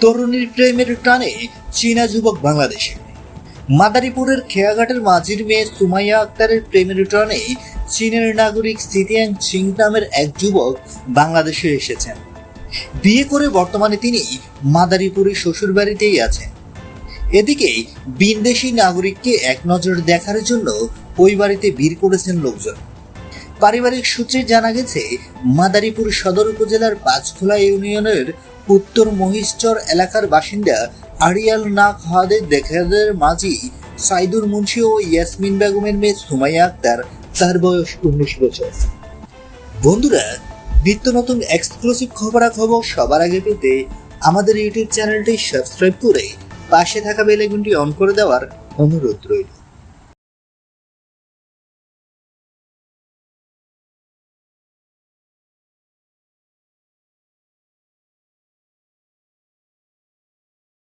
তরুণীর প্রেমের টানে চীনা যুবক বাংলাদেশে। মাদারীপুরের খেয়াঘাটের মাঝির মেয়ে সুমাইয়া আক্তারের প্রেমের টানে চীনের নাগরিক সিতিয়াং চিং নামের এক যুবক বাংলাদেশে এসেছেন। বিয়ে করে বর্তমানে তিনি মাদারীপুরের শ্বশুরবাড়িতেই আছেন। এদিকে বিনদেশি নাগরিককে এক নজর দেখার জন্য ওই বাড়িতে ভিড় করেছেন লোকজন। পারিবারিক সূত্রে জানা গেছে, মাদারীপুর সদর উপজেলার পাঁচখোলা ইউনিয়নের উত্তর মহিষচর এলাকার বাসিন্দা আরিয়াল নাক হাদের দেখাদের মাঝি সাইদুর মুন্সি ও ইয়াসমিন বেগমের মেয়ে সুমাইয়া আক্তার, তার বয়স উনিশ বছর। বন্ধুরা, নিত্য নতুন এক্সক্লুসিভ খবরাখবর সবার আগে পেতে আমাদের ইউটিউব চ্যানেলটি সাবস্ক্রাইব করে পাশে থাকা বেল আইকনটি অন করে দেওয়ার অনুরোধ রইল।